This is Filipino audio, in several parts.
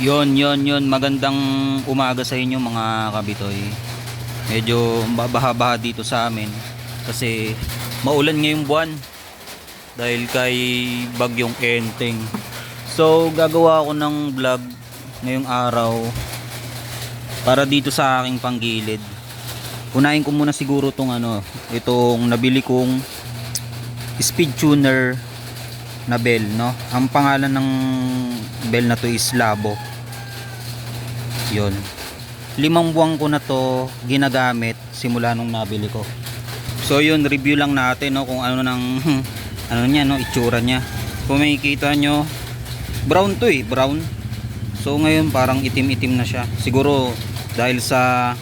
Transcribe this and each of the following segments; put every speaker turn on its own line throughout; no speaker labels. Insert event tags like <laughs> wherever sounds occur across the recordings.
Yon, yon, yon. Magandang umaga sa inyo mga kabitoy. Medyo baha-baha dito sa amin kasi maulan ngayong buwan dahil kay bagyong Enteng. So, gagawa ako ng vlog ngayong araw para dito sa aking panggilid. Unahin ko muna siguro tong ano, itong nabili kong speed tuner na bell, no? Ang pangalan ng bell na to is Labo. 'Yon. Limang buwan ko na to ginagamit simula nung nabili ko. So 'yun, review lang natin no kung ano nang <laughs> ano niya no, itsura niya. Kung makikita nyo, brown to eh, brown. So ngayon parang itim-itim na siya. Siguro dahil sa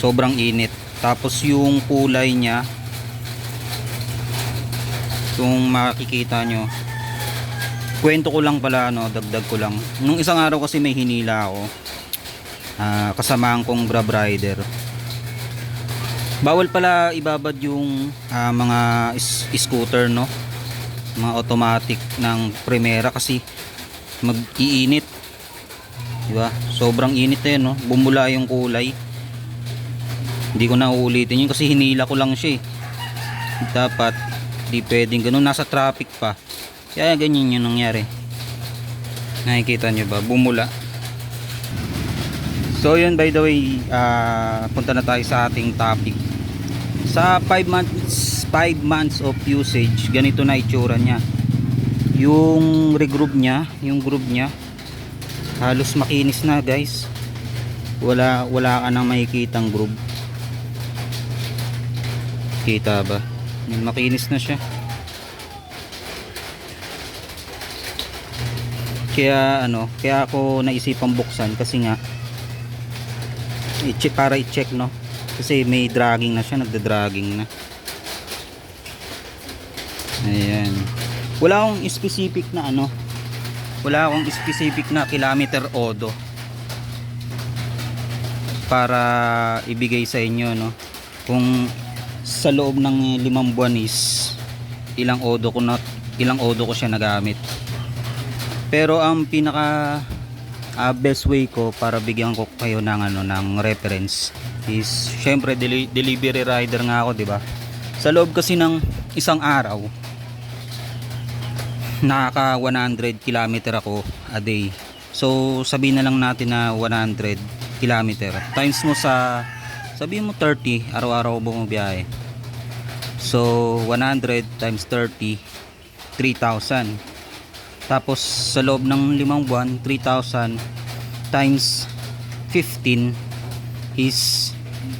sobrang init. Tapos yung kulay niya kung makikita nyo kwento ko lang pala no dagdag ko lang. Nung isang araw kasi may hinila ako ah, kasamaan kong grab rider. Bawal pala ibabad yung ah, mga is- scooter no? Mga automatic ng Primera kasi mag-iinit. Di ba? Sobrang init eh no? Bumula yung kulay. Hindi ko na uulitin yun kasi hinila ko lang siya eh. Dapat di pwedeng ganun. Nasa traffic pa. Kaya ganyan yung nangyari. Nakikita nyo ba? Bumula. So yun by the way ah, punta na tayo sa ating topic. Sa 5 months 5 months of usage ganito na itsura niya. Yung regroup niya yung group niya halos makinis na guys. Wala wala ka nang makikitang group. Kita ba Yan, makinis na siya. Kaya ano kaya ako naisipang buksan kasi nga i-check para i-check no? Kasi may dragging na siya nagda-dragging na. Ayan. Wala akong specific na ano. Wala akong specific na kilometer odo para ibigay sa inyo no? Kung sa loob ng limang buwan is ilang odo ko na ilang odo ko siya nagamit pero ang pinaka ah, best way ko para bigyan ko kayo ng ano ng reference is syempre deli- delivery rider nga ako, 'di ba? Sa loob kasi ng isang araw nakaka 100 kilometer ako a day. So sabihin na lang natin na 100 kilometer times mo sa sabihin mo 30 araw-araw bumabiyahe. So 100 times 30 3,000 tapos sa loob ng limang buwan 3,000 times 15 is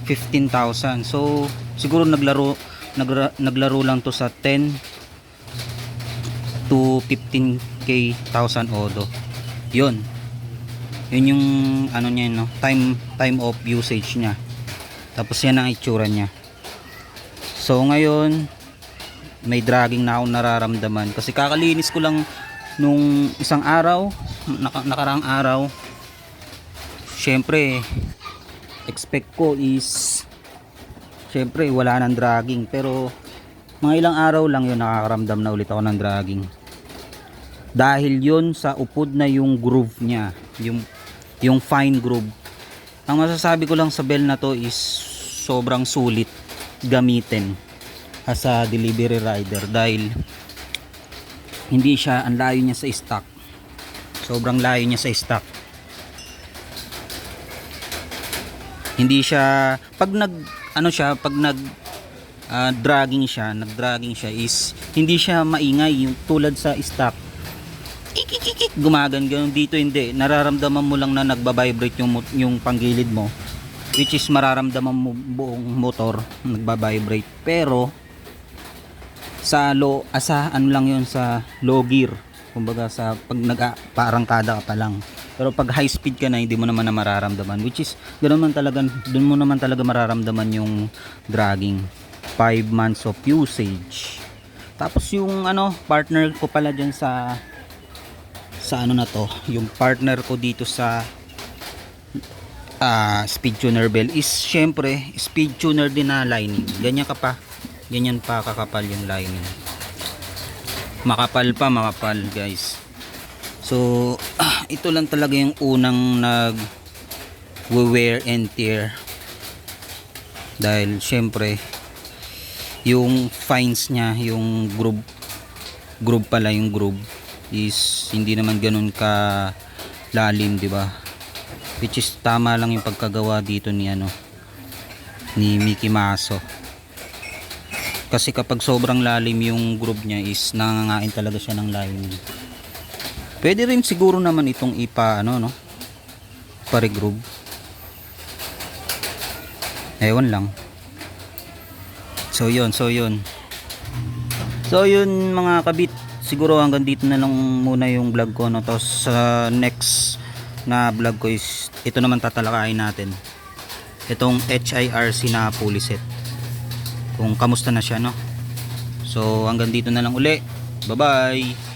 15,000 so siguro naglaro nagra, naglaro lang to sa 10 to 15k thousand odo. Yun. Yun yung ano niya no? Time time of usage niya tapos yan ang itsura niya. So ngayon may dragging na ako nararamdaman. Kasi kakalinis ko lang nung isang araw naka, nakaraang araw. Syempre expect ko is syempre wala nang dragging. Pero mga ilang araw lang yun nakakaramdam na ulit ako ng dragging. Dahil yun sa upod na yung groove niya yung, yung fine groove ang masasabi ko lang sa bell na to is sobrang sulit gamitin as a delivery rider dahil hindi siya ang layo niya sa stock. Sobrang layo niya sa stock. Hindi siya pag nag ano siya pag nag ah, dragging siya nag dragging siya is hindi siya maingay yung tulad sa stock <laughs> gumagan ganun dito hindi. Nararamdaman mo lang na nagba-vibrate yung yung panggilid mo which is mararamdaman mo buong motor nagba-vibrate pero sa low asa ano lang yon sa low gear. Kumbaga sa pag nag parangkada ka pa lang. Pero pag high speed ka na hindi mo naman na mararamdaman which is ganoon man talaga doon mo naman talaga mararamdaman yung dragging. 5 months of usage. Tapos yung ano partner ko pala dyan sa sa ano na to yung partner ko dito sa ah, speed tuner bell is syempre speed tuner din na lining. Ganyan ka pa ganyan pa kakapal yung lining. Makapal pa makapal guys. So, ito lang talaga yung unang nag wear and tear. Dahil syempre yung fines niya, yung groove groove pala yung groove is hindi naman ganun ka lalim, 'di ba? Which is tama lang yung pagkagawa dito ni ano ni Mickey Maso. Kasi kapag sobrang lalim yung groove niya is nangangain talaga siya ng lalim. Pwede rin siguro naman itong ipa ano no? Pare-groove. Ewan lang. So yun, so yun. So yun mga kabit, siguro hanggang dito na lang muna yung vlog ko no. Tapos sa next na vlog ko is ito naman tatalakayin natin. Itong HIRC na pulley set. Kung kamusta na siya no. So hanggang dito na lang uli. Bye bye.